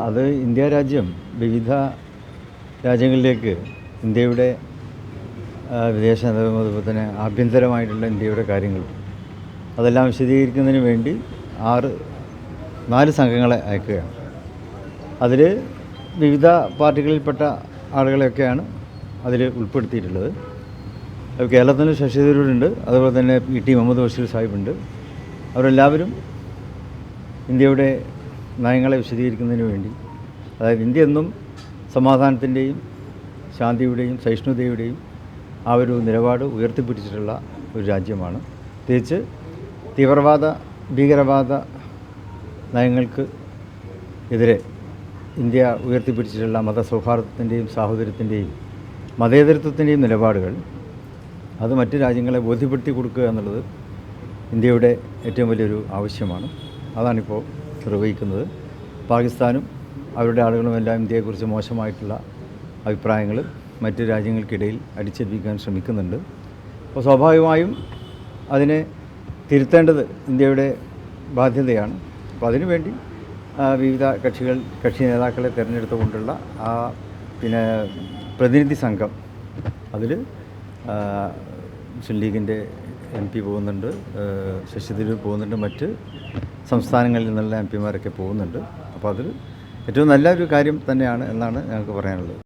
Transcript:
അത് ഇന്ത്യ രാജ്യം വിവിധ രാജ്യങ്ങളിലേക്ക് ഇന്ത്യയുടെ വിദേശ തന്നെ ആഭ്യന്തരമായിട്ടുള്ള ഇന്ത്യയുടെ കാര്യങ്ങൾ. അതെല്ലാം വിശദീകരിക്കുന്നതിന് വേണ്ടി ആറ് നാല് സംഘങ്ങളെ അയക്കുകയാണ്. അതിൽ വിവിധ പാർട്ടികളിൽപ്പെട്ട ആളുകളെയൊക്കെയാണ് അതിൽ ഉൾപ്പെടുത്തിയിട്ടുള്ളത്. അത് കേരളത്തിൽ ശശി തരൂരുണ്ട് അതുപോലെ തന്നെ പി ടി മുഹമ്മദ് ബഷീർ സാഹിബുണ്ട്. അവരെല്ലാവരും ഇന്ത്യയുടെ നയങ്ങളെ വിശദീകരിക്കുന്നതിന് വേണ്ടി. അതായത് ഇന്ത്യ എന്നും സമാധാനത്തിന്റെയും ശാന്തിയുടെയും സഹിഷ്ണുതയുടെയും ആ ഒരു നിലപാട് ഉയർത്തിപ്പിടിച്ചിട്ടുള്ള ഒരു രാജ്യമാണ്. പ്രത്യേകിച്ച് തീവ്രവാദ ഭീകരവാദ നയങ്ങൾക്ക് എതിരെ ഇന്ത്യ ഉയർത്തിപ്പിടിച്ചിട്ടുള്ള മതസൗഹാർദ്ദത്തിന്റെയും സാഹോദര്യത്തിന്റെയും മതേതരത്വത്തിന്റെയും നിലപാടുകൾ അത് മറ്റ് രാജ്യങ്ങളെ ബോധ്യപ്പെടുത്തി കൊടുക്കുക എന്നുള്ളത് ഇന്ത്യയുടെ ഏറ്റവും വലിയൊരു ആവശ്യമാണ്. അതാണിപ്പോൾ നിർവഹിക്കുന്നത്. പാകിസ്ഥാനും അവരുടെ ആളുകളുമെല്ലാം ഇന്ത്യയെക്കുറിച്ച് മോശമായിട്ടുള്ള അഭിപ്രായങ്ങൾ മറ്റ് രാജ്യങ്ങൾക്കിടയിൽ അടിച്ചേൽപ്പിക്കാൻ ശ്രമിക്കുന്നുണ്ട്. അപ്പോൾ സ്വാഭാവികമായും അതിനെ തിരുത്തേണ്ടത് ഇന്ത്യയുടെ ബാധ്യതയാണ്. അപ്പോൾ അതിനുവേണ്ടി വിവിധ കക്ഷികൾ കക്ഷി നേതാക്കളെ തിരഞ്ഞെടുത്തുകൊണ്ടുള്ള ആ പിന്നെ പ്രതിനിധി സംഘം അതിൽ മുസ്ലിം ലീഗിന്റെ എം പി പോകുന്നുണ്ട് ശശിതിരൂർ ശശി തരൂർ പോകുന്നുണ്ട് മറ്റ് സംസ്ഥാനങ്ങളിൽ നിന്നുള്ള എം പിമാരൊക്കെ പോകുന്നുണ്ട്. അപ്പോൾ അതിൽ ഏറ്റവും നല്ലൊരു കാര്യം തന്നെയാണ് എന്നാണ് ഞങ്ങൾക്ക് പറയാനുള്ളത്.